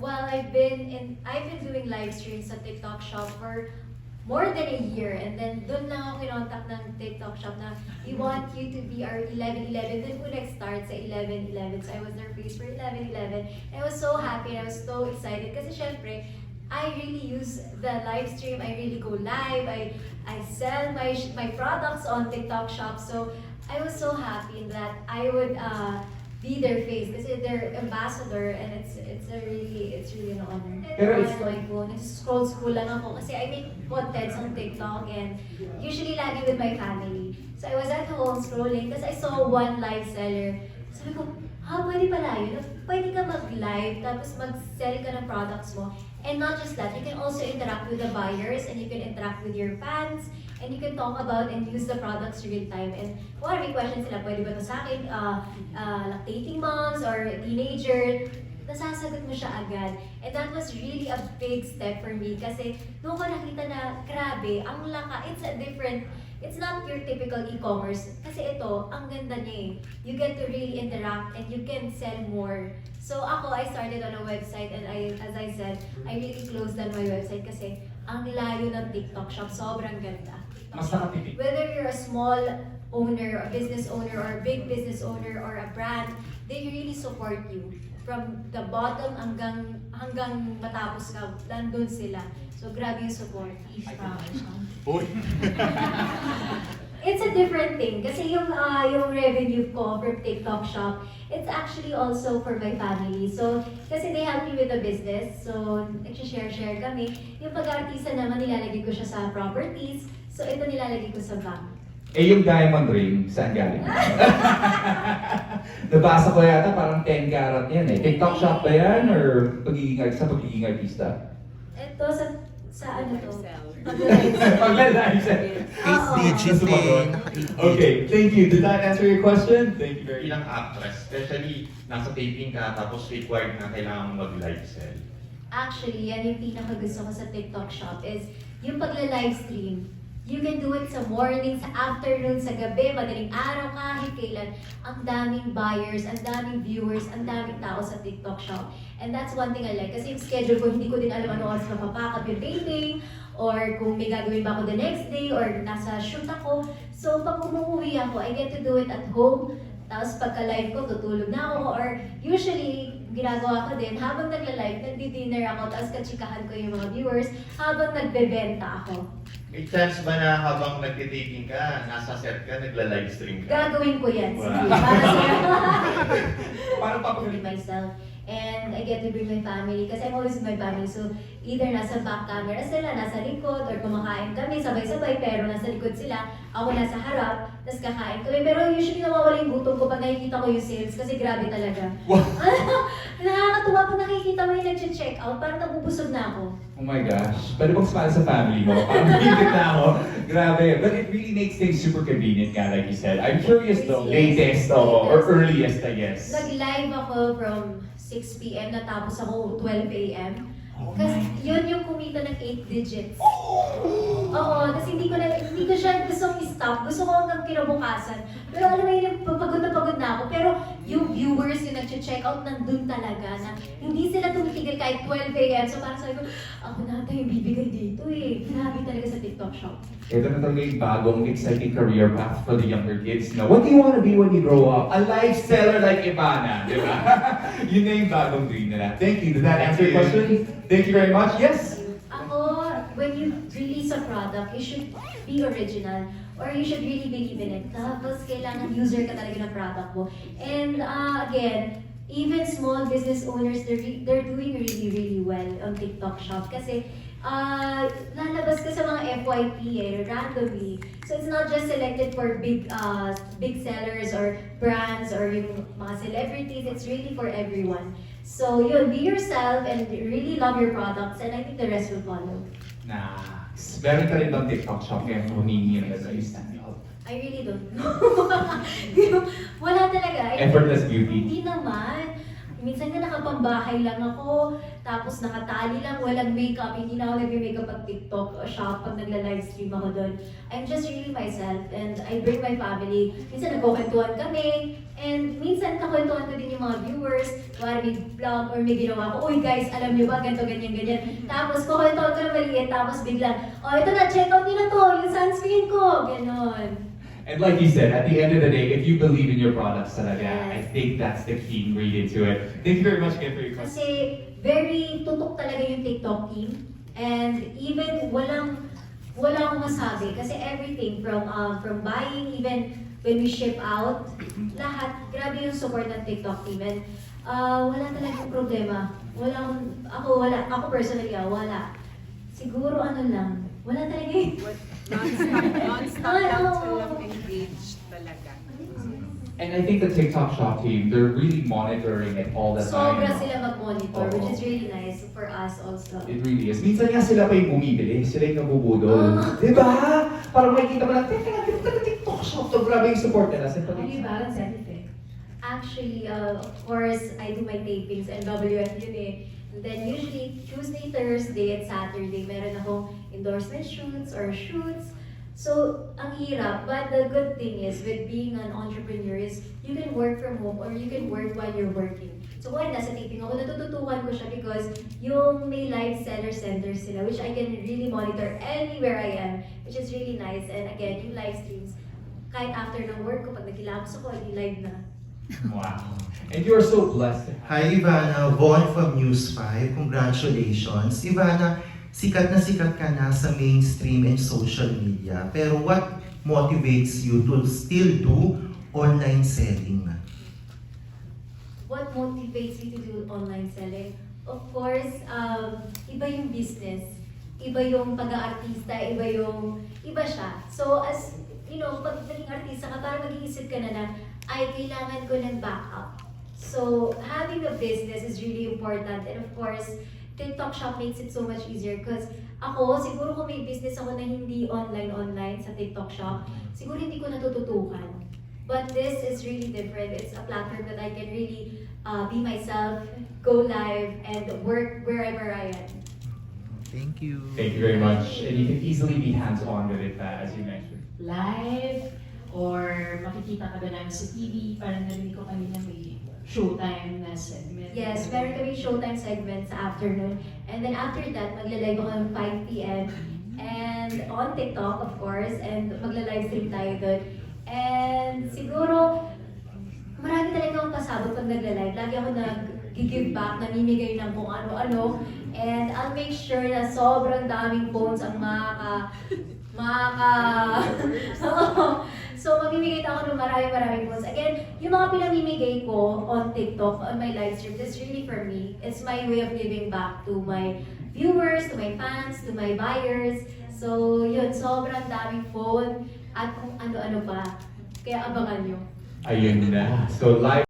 Well, I've been in, I've been doing live streams sa TikTok shop for more than a year. And then, doon lang ako kinontak ng TikTok shop na, we want you to be our 11-11. Doon ko nag-start sa 11-11. So, I was their face for 11-11. I was so happy and I was so excited. Kasi syempre, I really use the live stream. I really go live. I I sell my my products on TikTok shop. So, I was so happy that I would uh, be their face kasi they're ambassador and it's it's a really it's really an honor. Pero it's- Ano ko, scroll scroll lang ako kasi I make contents on TikTok and usually lagi with my family. So I was at home scrolling tapos I saw one live seller. Sabi ko, ha, pwede pala yun. Pwede ka mag-live tapos mag-sell ka ng products mo. And not just that, you can also interact with the buyers and you can interact with your fans and you can talk about and use the products real time. And kung ano may questions sila, pwede ba ito sa akin, uh, uh, lactating moms or teenager, nasasagot mo siya agad. And that was really a big step for me kasi doon ko nakita na grabe, ang laka, it's a different, it's not your typical e-commerce. Kasi ito, ang ganda niya eh. You get to really interact and you can sell more. So ako, I started on a website and I, as I said, I really closed down my website kasi ang layo ng TikTok shop, sobrang ganda. Mas nakatipid. Whether you're a small owner, a business owner, or a big business owner, or a brand, they really support you. From the bottom hanggang hanggang matapos ka, nandun sila. So, grabe yung support. Uy! It's a different thing. Kasi yung, ah, yung revenue ko from TikTok shop, it's actually also for my family. So, kasi they help me with the business. So, nag-share-share kami. Yung pag-artista naman, nilalagay ko siya sa properties. So, ito nilalagay ko sa bank. Eh yung diamond ring, saan galing? Nabasa ko yata parang 10 carat yan eh. TikTok shop ba yan or pagiging, sa pagiging artista? Ito sa sa ano to? Pagla-live sa... Oo. digit Okay, thank you. Did that answer your question? Thank you very much. Bilang actress, especially nasa taping ka tapos required na kailangan mo mag-live sell. Actually, yan yung pinaka gusto ko sa TikTok shop is yung pagla-live stream. You can do it sa morning, sa afternoon, sa gabi, madaling araw, kahit kailan. Ang daming buyers, ang daming viewers, ang daming tao sa TikTok shop. And that's one thing I like. Kasi yung schedule ko, hindi ko din alam ano oras mapapakat yung taping, or kung may gagawin ba ako the next day, or nasa shoot ako. So, pag umuwi ako, I get to do it at home. Tapos pagka-live ko, tutulog na ako. Or usually, ginagawa ko din, habang nagla-live, nagdi-dinner ako, tapos katsikahan ko yung mga viewers, habang nagbebenta ako. May chance ba na habang nagtitaping ka, nasa set ka, nagla-live stream ka? Gagawin ko yan. Sige, Wow. para sa Paano papagaling? myself. And I get to bring my family kasi I'm always with my family. So, either nasa back camera sila, nasa likod, or kumakain kami sabay-sabay, pero nasa likod sila, ako nasa harap, tapos kakain kami. Pero usually nawawala yung gutom ko pag nakikita ko yung sales kasi grabe talaga. Wow. Nakakatuwa pag nakikita mo yung nag-check out, parang nabubusog na ako. Oh my gosh. Pwede bang smile sa family mo? Parang bibig na ako. Grabe. But it really makes things super convenient nga, like you said. I'm curious though, latest oh, or earliest, I guess. Nag-live ako from 6 p.m. natapos ako 12 a.m. Oh Kasi yun yung kumita ng 8 digits. Oo, kasi hindi ko na, hindi ko siya gustong i-stop. Gusto ko hanggang kinabukasan. Pero alam mo yun, pagod na pagod na ako. Pero yung viewers yung nag-check out nandun talaga na hindi sila tumitigil kahit 12 a.m. So parang sabi ko, ako na ata yung bibigay dito eh. Grabe talaga sa TikTok shop. Ito na talaga yung bagong exciting career path for the younger kids. No? What do you want to be when you grow up? A life seller like Ivana, di ba? Yun na yung bagong dream nila. Thank you. Did that answer your question? Thank you very much. Yes? Ako, when you release a product, you should be original or you should really believe in it. Tapos, kailangan user ka talaga ng product mo. And uh, again, even small business owners, they're, they're doing really, really well on TikTok shop. Kasi, uh, lalabas ka sa mga FYP eh, randomly. So, it's not just selected for big uh, big sellers or brands or yung mga celebrities. It's really for everyone. So, yun, be yourself and really love your products and I think the rest will follow. Nice. Meron ka rin bang TikTok shop kaya humingi ng sa stand up? I really don't know. Wala talaga. Effortless beauty. Hindi naman. Minsan nga nakapambahay lang ako, tapos nakatali lang, walang makeup, hindi na ako nag-makeup pag TikTok o shop pag nagla-livestream ako doon. I'm just really myself and I bring my family. Minsan nagkukwentuhan kami, and minsan kakwentuhan ko din yung mga viewers, kung may vlog or may ginawa ko, uy guys, alam niyo ba, ganito, ganyan, ganyan. Tapos kukwentuhan ko na maliit, tapos biglang, oh ito na, check out niyo na to, yung sunscreen ko, ganon. Like you said, at the end of the day, if you believe in your products talaga, Yes. I think that's the key ingredient to it. Thank you very much again for your question. Kasi very tutok talaga yung TikTok team. And even walang wala akong masabi kasi everything from um, from buying even when we ship out lahat grabe yung support ng TikTok team and uh, wala talagang problema wala akong- ako wala ako personally ah, wala siguro ano lang wala talaga eh. Non-stop, lang oo. silang engaged talaga. And I think the TikTok shop team, they're really monitoring it all the time. sobra sila mag-monitor which Oo. is really nice for us also It really is. Minsan nga sila pa yung bumibili, sila yung nabubudol. Ah. Di ba? Parang makikita mo lang, teka lang, teka lang, TikTok shop. So grabe yung support nila. Sa How do you balance everything? Actually, uh, of course, I do my tapings and WF yun eh. And then usually, Tuesday, Thursday, and Saturday, meron akong endorsement shoots or shoots. So, ang hirap. But the good thing is, with being an entrepreneur is, you can work from home or you can work while you're working. So, kung nasa taping ako, natututukan ko siya because yung may live seller centers sila, which I can really monitor anywhere I am, which is really nice. And again, yung live streams, kahit after ng work ko, pag nagkilamos ako, hindi live na. Wow. And you are so blessed Hi Ivana, Von from News 5. Congratulations. Ivana, sikat na sikat ka na sa mainstream and social media. Pero what motivates you to still do online selling? What motivates me to do online selling? Of course, um, iba yung business. Iba yung pag-aartista, iba yung, iba siya. So as, you know, pag naging artista ka, parang mag-iisip ka na na, ay, kailangan ko ng backup. So, having a business is really important. And of course, TikTok shop makes it so much easier because ako, siguro kung may business ako na hindi online-online sa TikTok shop, siguro hindi ko natututukan. But this is really different. It's a platform that I can really uh, be myself, go live, and work wherever I am. Thank you. Thank you very much. And you can easily be hands-on with it, uh, as you mentioned. live or makikita ka ba namin sa TV? Parang narinig ko kanina may showtime na segment. Yes, meron kami showtime segment sa afternoon. And then after that, magla-live ako ng 5 p.m. And on TikTok, of course, and magla-live stream tayo doon. And siguro, marami talaga akong pasabot pag nagla-live. Lagi ako nag-give back, namimigay ng kung ano-ano. And I'll make sure na sobrang daming phones ang makaka... makaka... so, mamimigay ako ng maraming maraming phones. Again, yung mga pinamimigay ko on TikTok, on my live stream, that's really for me. It's my way of giving back to my viewers, to my fans, to my buyers. So, yun, sobrang daming phone at kung ano-ano pa. Kaya abangan nyo. Ayun na. So live